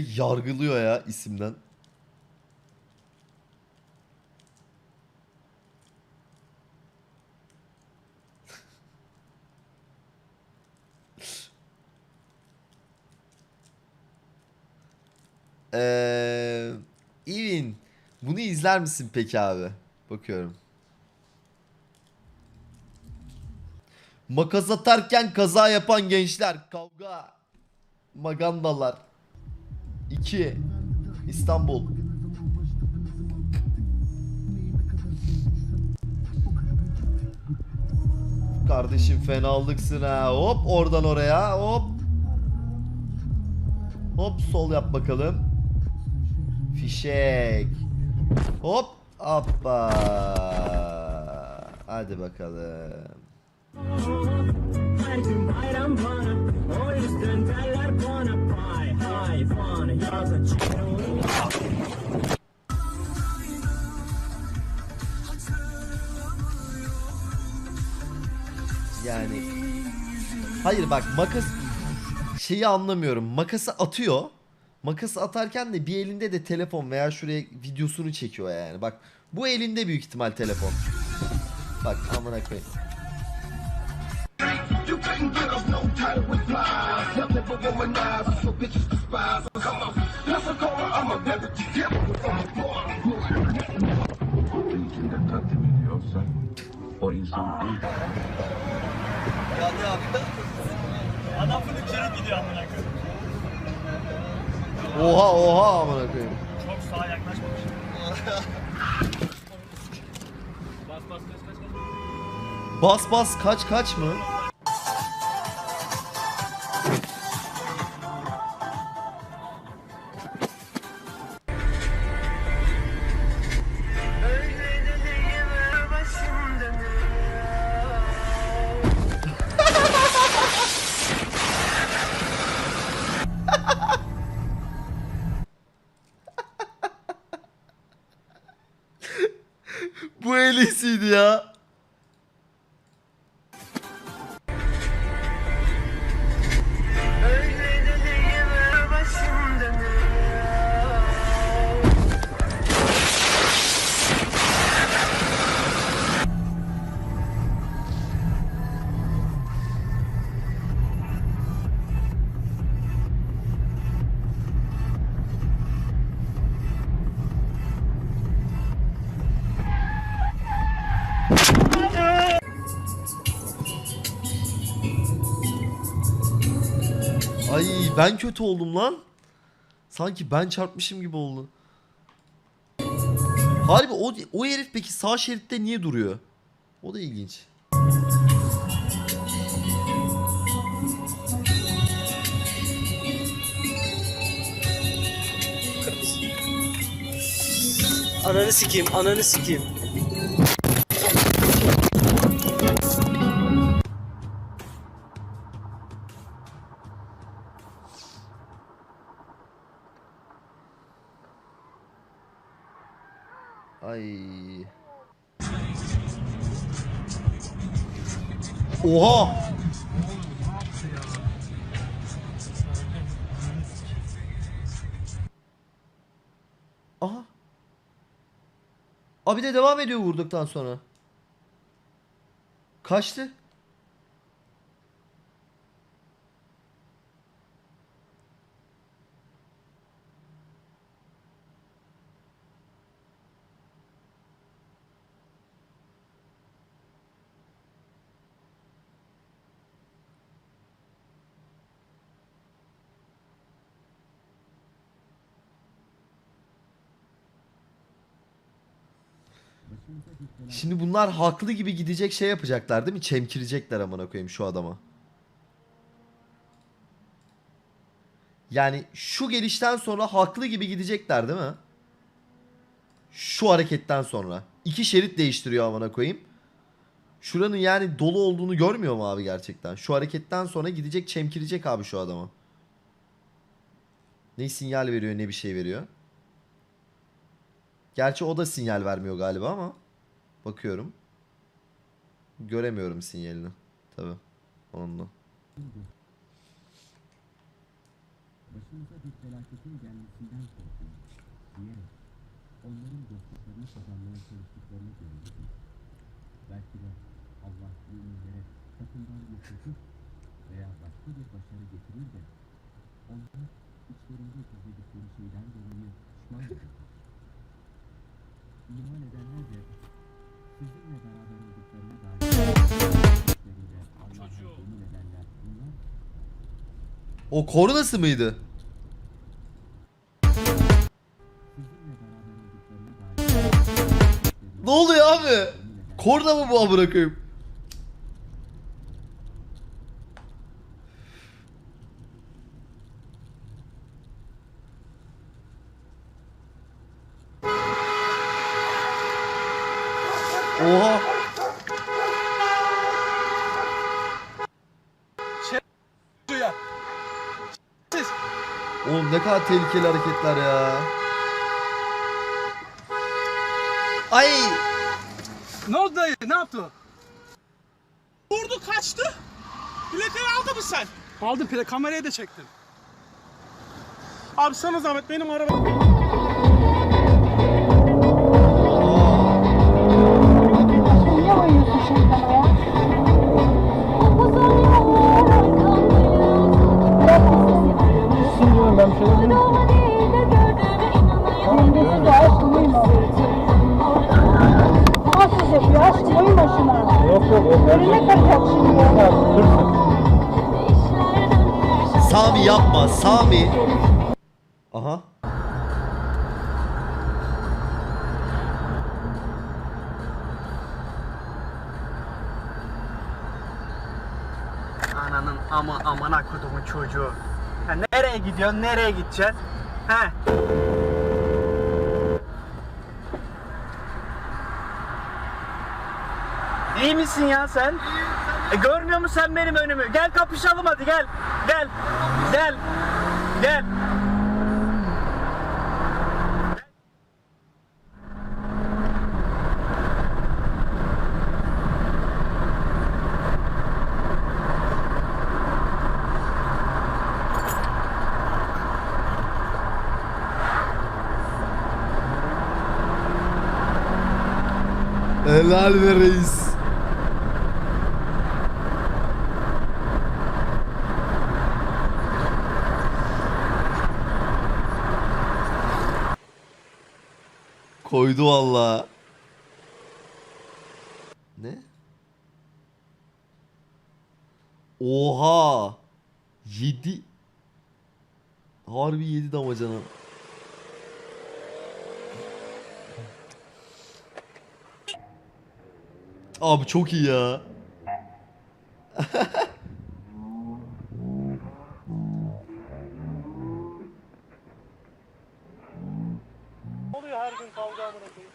yargılıyor ya isimden. Eee Evin bunu izler misin peki abi? Bakıyorum. Makas atarken kaza yapan gençler kavga. Magandalar. 2 İstanbul. Kardeşim fenalıksın ha. Hop oradan oraya. Hop. Hop sol yap bakalım. Fişek. Hop. Hoppa. Hadi bakalım. Her gün bayram bana O yüzden derler Yani Hayır bak makas şeyi anlamıyorum. Makası atıyor. Makası atarken de bir elinde de telefon veya şuraya videosunu çekiyor yani. Bak bu elinde büyük ihtimal telefon. Bak amına koyayım. Come on, İçinde takdim ediyorsa o insan değil. Adam full içeri gidiyor amına koyayım. Oha oha amına koyayım. Çok sağa yaklaşmamış. bas bas kaç kaç kaç. Bas bas kaç kaç mı? İyisiydi ya. Ay ben kötü oldum lan. Sanki ben çarpmışım gibi oldu. Harbi o, o herif peki sağ şeritte niye duruyor? O da ilginç. Ananı sikeyim, ananı sikeyim. Ay. Oha! Aha. Abi de devam ediyor vurduktan sonra. Kaçtı. Şimdi bunlar haklı gibi gidecek şey yapacaklar değil mi? Çemkirecekler amına koyayım şu adama. Yani şu gelişten sonra haklı gibi gidecekler değil mi? Şu hareketten sonra. iki şerit değiştiriyor amına koyayım. Şuranın yani dolu olduğunu görmüyor mu abi gerçekten? Şu hareketten sonra gidecek çemkirecek abi şu adama. Ne sinyal veriyor ne bir şey veriyor. Gerçi o da sinyal vermiyor galiba ama. Bakıyorum. Göremiyorum sinyalini. Tabi. Onunla. başımıza bir felaketin gelmesinden korkuyorum diyerek onların dostluklarını kazanmaya çalıştıklarını görüyoruz. Belki de Allah müminlere takımdan bir çocuk veya başka bir başarı getirir de onlar içlerinde gizledikleri şeyden dolayı pişman olurlar. İman edenler de sizinle beraber olduklarına dair işleriyle Allah'a yemin edenler bunlar O kornası mıydı? Ne oluyor abi? Korna mı bu amına koyayım? Oha. Oğlum ne kadar tehlikeli hareketler ya. Ay. Ne oldu dayı? Ne yaptı? Vurdu kaçtı. Plakayı aldı mı sen? Aldım plak kamerayı da çektim. Abi sana zahmet benim araba... Sami yapma Sami. Aha. Ananın ama amına kodumun çocuğu. Ya nereye gidiyorsun? Nereye gideceksin? He? İyi misin ya sen? E görmüyor musun sen benim önümü? Gel kapışalım hadi gel. Gel. Gel. Gel. Helal be reis. Koydu valla. Ne? Oha. 7 Harbi 7 damacana. Abi çok iyi ya. oluyor her gün kavga amına koyayım?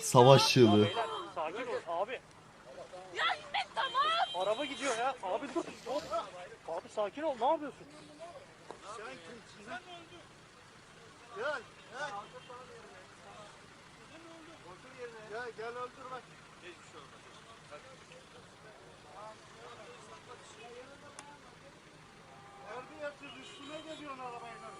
Savaş çığlığı. Beyler sakin ol abi. Ya İsmet tamam. Araba gidiyor ya. Abi dur. dur. Abi sakin ol. Ne yapıyorsun? Sen kimsin? Sen öldün. Gel. Gel. Otur yerine. Gel öldür bak. Geçmiş olmaz. Nerede yatıyorsun? Üstüne geliyorsun arabayla.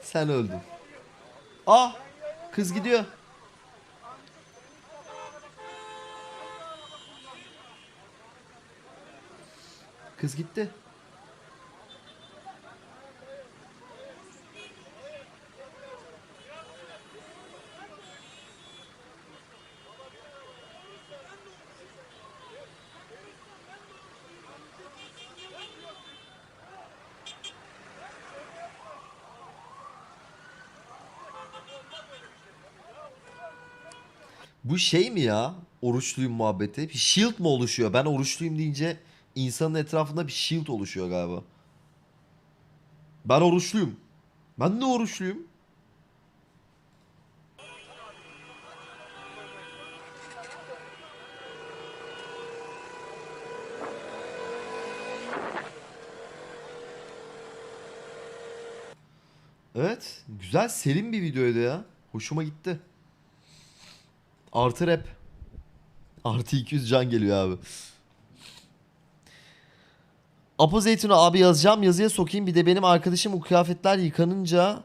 Sen öldün. Ah! Kız gidiyor. Kız gitti. Bu şey mi ya? Oruçluyum muhabbeti. Bir shield mı oluşuyor? Ben oruçluyum deyince insanın etrafında bir shield oluşuyor galiba. Ben oruçluyum. Ben de oruçluyum. Evet. Güzel serin bir videoydu ya. Hoşuma gitti. Artı rap. Artı 200 can geliyor abi. Apo Zeytin'e abi yazacağım yazıya sokayım. Bir de benim arkadaşım bu kıyafetler yıkanınca